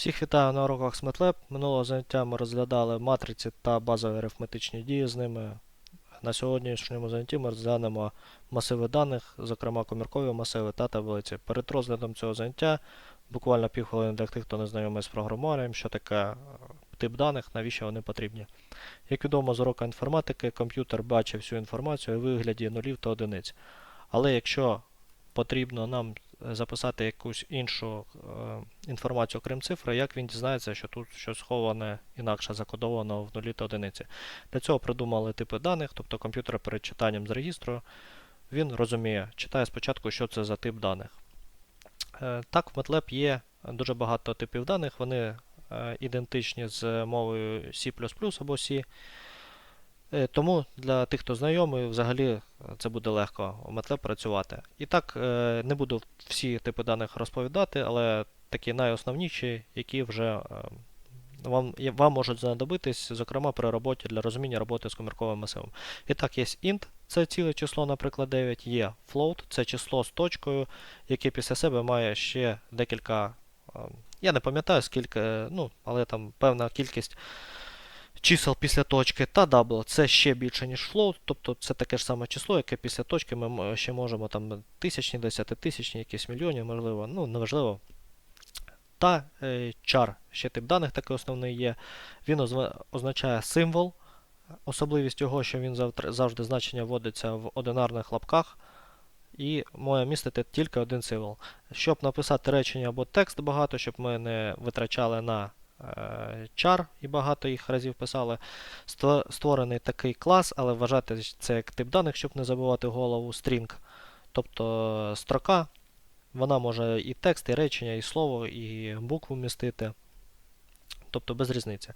Всіх вітаю на уроках SMATLAB. Минулого заняття ми розглядали матриці та базові арифметичні дії з ними. На сьогоднішньому занятті ми розглянемо масиви даних, зокрема коміркові масиви та таблиці. Перед розглядом цього заняття буквально півхвилини для тих, хто не знайомий з програмуванням, що таке е, тип даних, навіщо вони потрібні. Як відомо з уроку інформатики, комп'ютер бачить всю інформацію у вигляді нулів та одиниць. Але якщо потрібно нам записати якусь іншу е, інформацію, окрім цифри, як він дізнається, що тут щось сховане інакше закодовано в нулі та одиниці. Для цього придумали типи даних, тобто комп'ютер перед читанням з регістру він розуміє, читає спочатку, що це за тип даних. Е, Так, в MATLAB є дуже багато типів даних, вони е, ідентичні з мовою C або C. Е, Тому для тих, хто знайомий, взагалі е, це буде легко у MATLAB працювати. І так, е, не буду всі типи даних розповідати, але такі найосновніші, які вже вам, вам можуть знадобитись, зокрема при роботі для розуміння роботи з комірковим масивом. І так, є int, це ціле число, наприклад, 9, є float, це число з точкою, яке після себе має ще декілька. Я не пам'ятаю скільки, ну, але там певна кількість чисел після точки та double це ще більше, ніж float, тобто це таке ж саме число, яке після точки ми ще можемо там тисячні, десятитисячні, якісь мільйони, можливо, ну неважливо. Та е, char, ще тип даних такий основний є. Він означає символ. Особливість його, що він завжди значення вводиться в одинарних лапках і має містити тільки один символ. Щоб написати речення або текст багато, щоб ми не витрачали на е, char і багато їх разів писали. Створений такий клас, але вважати це як тип даних, щоб не забувати голову string. Тобто строка, вона може і текст, і речення, і слово, і букву містити. Тобто без різниці.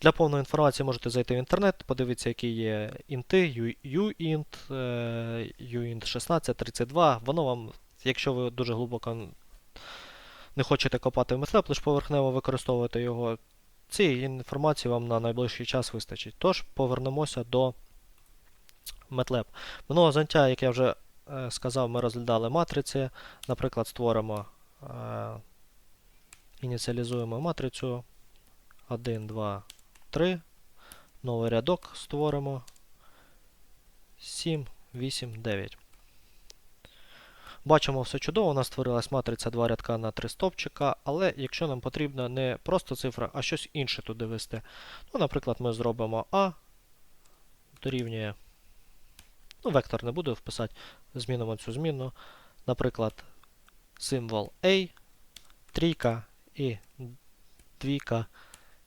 Для повної інформації можете зайти в інтернет, подивитися, які є інти, uint, е, uint 1632. Воно вам, якщо ви дуже глибоко не хочете копати MATLAB, лише поверхнево використовувати його, цієї інформації вам на найближчий час вистачить. Тож повернемося до MATLAB. Минулого заняття, як я вже е, сказав, ми розглядали матриці. Наприклад, створимо, е, ініціалізуємо матрицю 1, 2, 3. Новий рядок створимо 7, 8, 9. Бачимо все чудово, у нас створилась матриця 2 рядка на 3 стовпчика, але якщо нам потрібно не просто цифра, а щось інше туди ввести. Ну, наприклад, ми зробимо А дорівнює. Ну, вектор не буду вписати, змінимо цю зміну. Наприклад, символ A, трійка і двійка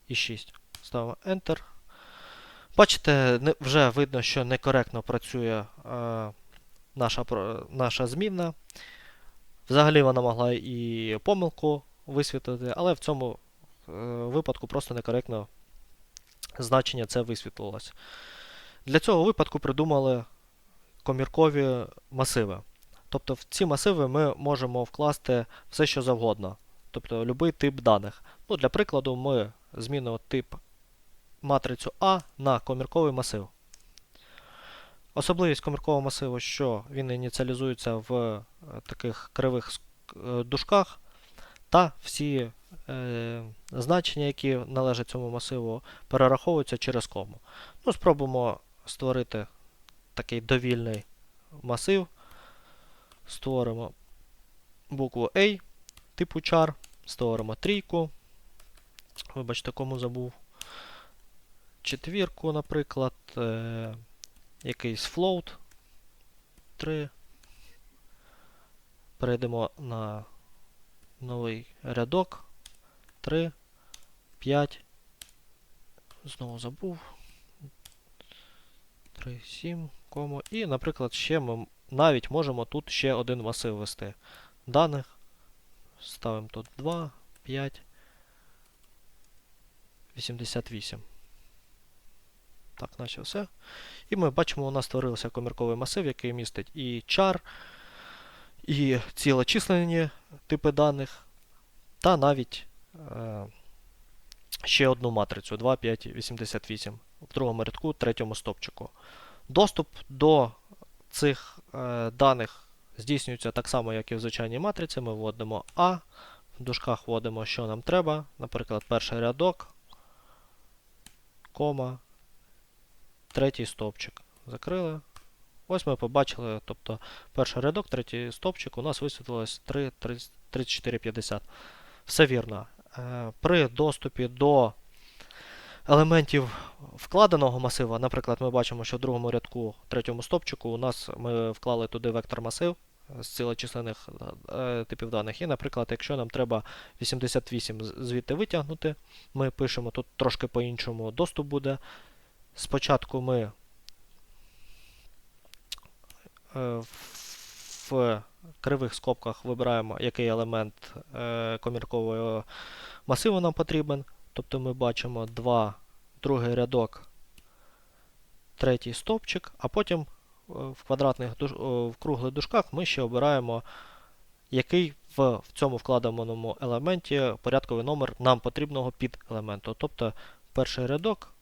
і 6. Ставимо Enter. Бачите, вже видно, що некоректно працює е, наша, наша змінна. Взагалі вона могла і помилку висвітлити, але в цьому е, випадку просто некоректно значення це висвітлилось. Для цього випадку придумали коміркові масиви. Тобто в ці масиви ми можемо вкласти все, що завгодно. Тобто будь-який тип даних. Ну, для прикладу, ми змінимо тип матрицю А на комірковий масив. Особливість коміркового масиву, що він ініціалізується в е, таких кривих е, дужках, та всі е, значення, які належать цьому масиву, перераховуються через кому. Ну, спробуємо створити такий довільний масив. Створимо букву A, типу char, створимо трійку. Вибачте, кому забув. Четвірку, наприклад. Е, якийсь float 3. Перейдемо на новий рядок. 3, 5. Знову забув. 3, 7, кому. І, наприклад, ще ми навіть можемо тут ще один масив ввести даних. Ставимо тут 2, 5, 88. Так, наче все. І ми бачимо, у нас створився комірковий масив, який містить і char, і цілочисленні типи даних, та навіть е, ще одну матрицю 2, 5, 88 в другому рядку, третьому стопчику. Доступ до цих е, даних здійснюється так само, як і в звичайній матриці. Ми вводимо А В дужках вводимо, що нам треба. Наприклад, перший рядок, кома, третій стовпчик. Закрили. Ось ми побачили, тобто перший рядок, третій стовпчик, у нас висвітлилось 3, 34, 50. Все вірно. Е, При доступі до елементів вкладеного масива, наприклад, ми бачимо, що в другому рядку, третьому стопчику, у нас ми вклали туди вектор масив з цілочисленних е, типів даних. І, наприклад, якщо нам треба 88 звідти витягнути, ми пишемо тут трошки по-іншому доступ буде. Спочатку ми е, в кривих скобках вибираємо, який елемент е, коміркового масиву нам потрібен. Тобто ми бачимо два, другий рядок, третій стовпчик, а потім е, в квадратних в круглих дужках ми ще обираємо, який в, в цьому вкладеному елементі порядковий номер нам потрібного під елементу. Тобто перший рядок,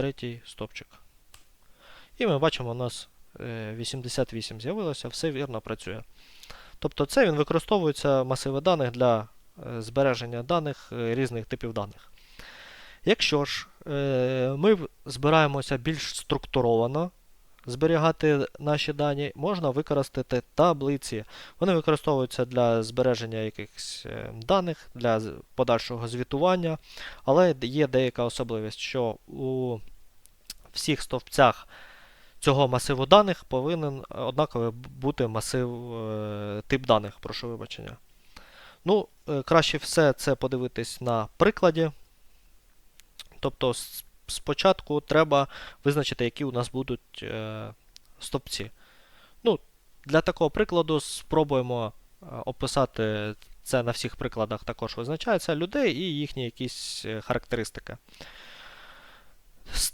третій стовпчик. І ми бачимо, у нас е, 88 з'явилося, все вірно працює. Тобто це він використовується масиви даних для е, збереження даних е, різних типів даних. Якщо ж е, ми збираємося більш структуровано зберігати наші дані, можна використати таблиці. Вони використовуються для збереження якихось е, даних, для подальшого звітування, але є деяка особливість, що у всіх стовпцях цього масиву даних повинен однаковий б- бути масив е, тип даних, прошу вибачення. Ну, е, краще все це подивитись на прикладі. Тобто, спочатку треба визначити, які у нас будуть е, стовпці. Ну, для такого прикладу спробуємо е, описати це на всіх прикладах також визначається людей і їхні якісь е, характеристики.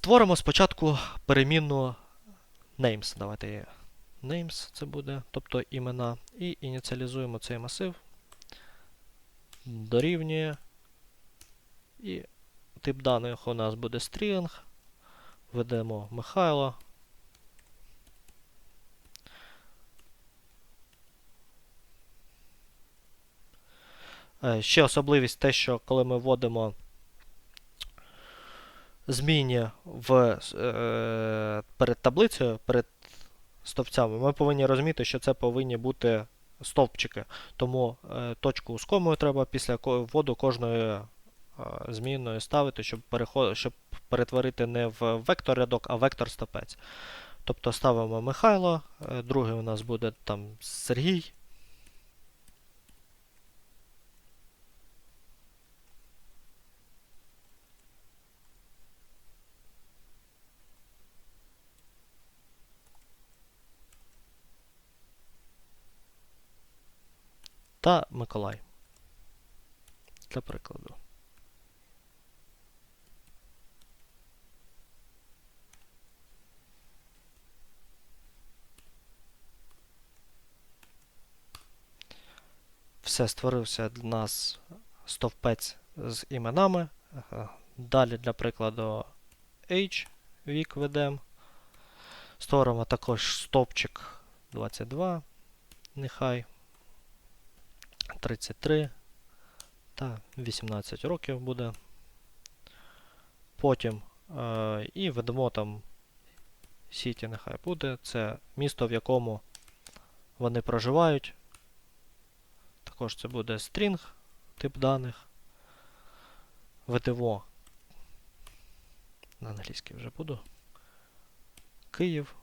Створимо спочатку перемінну names. Давайте names це буде, тобто імена. І ініціалізуємо цей масив. Дорівнює. І тип даних у нас буде string. Ведемо Михайло. Е, Ще особливість те, що коли ми вводимо змінні в, е, перед таблицею, перед стовпцями, ми повинні розуміти, що це повинні бути стовпчики. Тому е, точку з комою треба після вводу кожної е, змінної ставити, щоб, переход, щоб перетворити не в вектор рядок, а вектор стопець. Тобто ставимо Михайло, е, другий у нас буде там Сергій. Та Миколай. Для прикладу. Все, створився для нас стовпець з іменами. Далі, для прикладу, H, вік ведемо. Створимо також стовпчик 22. Нехай. 33 та 18 років буде. Потім е, і ведемо там Сіті, нехай буде. Це місто, в якому вони проживають. Також це буде string, тип даних. ВТВО. На англійській вже буду. Київ.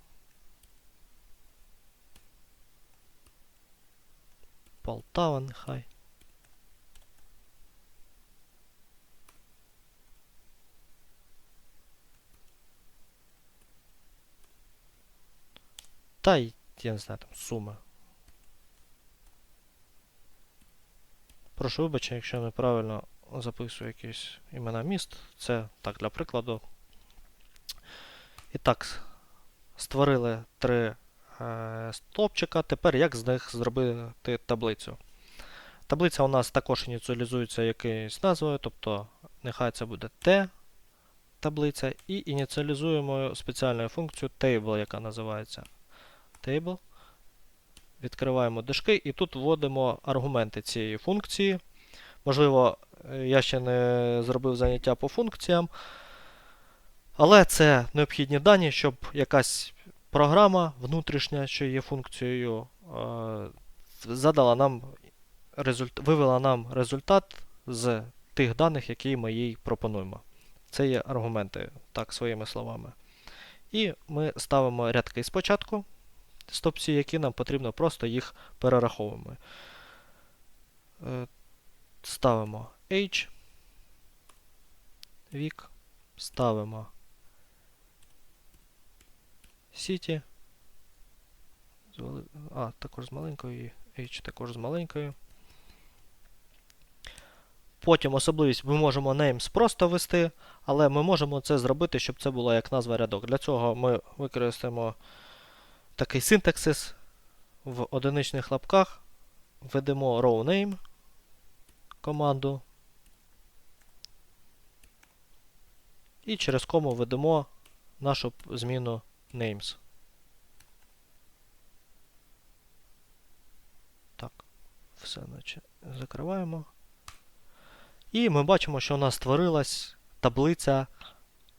Полтава нехай. Та й, я не знаю, там суми. Прошу вибачення, якщо неправильно записую якісь імена міст. Це так для прикладу. І так, створили три стовпчика. Тепер як з них зробити таблицю? Таблиця у нас також ініціалізується якоюсь назвою, тобто нехай це буде T таблиця, і ініціалізуємо спеціальною функцією table, яка називається table. Відкриваємо дужки і тут вводимо аргументи цієї функції. Можливо, е, я ще не зробив заняття по функціям, але це необхідні дані, щоб якась програма внутрішня, що є функцією, е, задала нам результ... вивела нам результат з тих даних, які ми їй пропонуємо. Це є аргументи, так, своїми словами. І ми ставимо рядки спочатку, стопці, які нам потрібно, просто їх перераховуємо. Е, Ставимо H, вік, ставимо City. А, також з маленькою, і H також з маленькою. Потім особливість ми можемо names просто ввести, але ми можемо це зробити, щоб це було як назва рядок. Для цього ми використаємо такий синтаксис в одиничних лапках, введемо row name команду і через кому введемо нашу зміну names. Так, все наче закриваємо. І ми бачимо, що у нас створилась таблиця,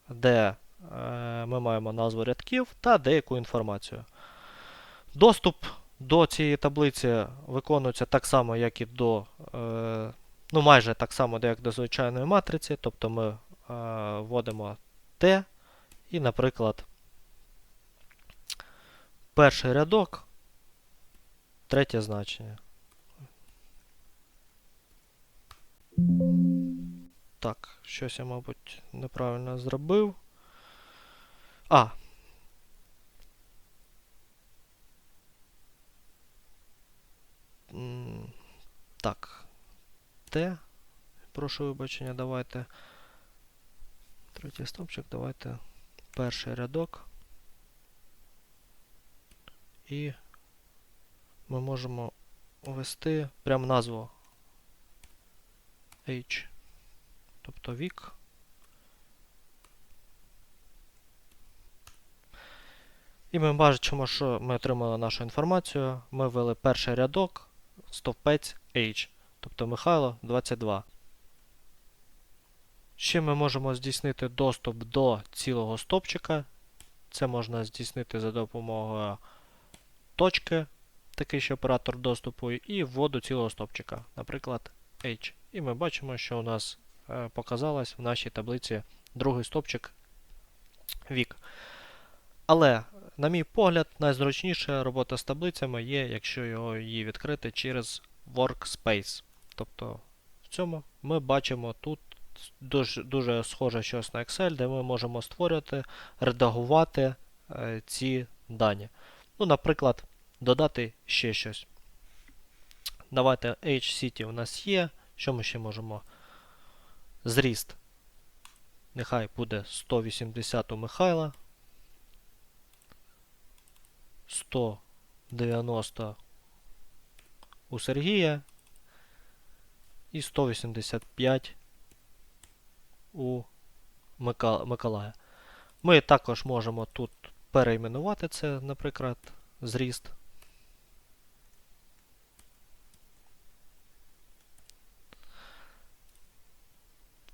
де е, ми маємо назву рядків та деяку інформацію. Доступ до цієї таблиці виконується так само, як і до, е, ну майже так само, як до звичайної матриці. Тобто ми е, вводимо T і, наприклад, перший рядок, третє значення. Так, щось я, мабуть, неправильно зробив. А. Так. Т. Прошу вибачення, давайте. Третій стопчик, давайте перший рядок. І ми можемо ввести прям назву H, тобто вік. І ми бачимо, що ми отримали нашу інформацію. Ми ввели перший рядок, стовпець H, тобто Михайло 22. Ще ми можемо здійснити доступ до цілого стопчика. Це можна здійснити за допомогою точки, такий ще оператор доступу, і вводу цілого стопчика, наприклад, H. І ми бачимо, що у нас е, показалось в нашій таблиці другий стопчик вік. Але, на мій погляд, найзручніша робота з таблицями є, якщо його її відкрити через Workspace. Тобто в цьому ми бачимо тут дуже, дуже схоже щось на Excel, де ми можемо створювати, редагувати е, ці дані. Ну, наприклад, додати ще щось. Давайте HCT у нас є. Що ми ще можемо? Зріст. Нехай буде 180 у Михайла. 190 у Сергія. І 185 у Миколая. Ми також можемо тут перейменувати це, наприклад, зріст.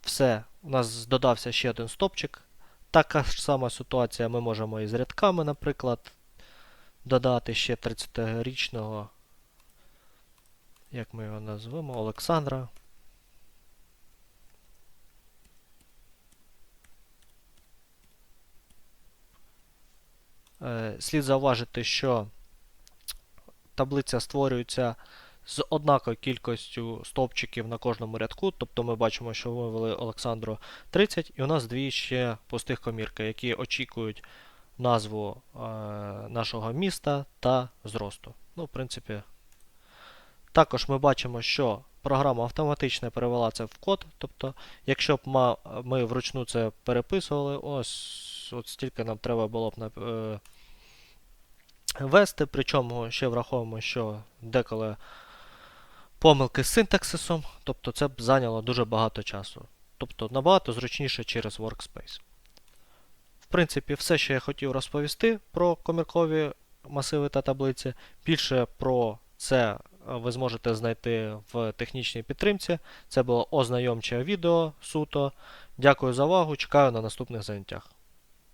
Все, у нас додався ще один стопчик. Така ж сама ситуація ми можемо і з рядками, наприклад, додати ще 30-річного, як ми його назвемо, Олександра. Слід зауважити, що таблиця створюється з однаковою кількістю стовпчиків на кожному рядку. Тобто ми бачимо, що ми ввели Олександру 30, і у нас дві ще пустих комірки, які очікують назву е, нашого міста та зросту. Ну, в принципі, також ми бачимо, що програма автоматично перевела це в код. Тобто, якщо б ми вручну це переписували, ось от стільки нам треба було б е, ввести. Причому ще враховуємо, що деколи помилки з синтаксисом, тобто це б зайняло дуже багато часу. Тобто набагато зручніше через Workspace. В принципі, все, що я хотів розповісти про коміркові масиви та таблиці. Більше про це ви зможете знайти в технічній підтримці. Це було ознайомче відео суто. Дякую за увагу, чекаю на наступних заняттях.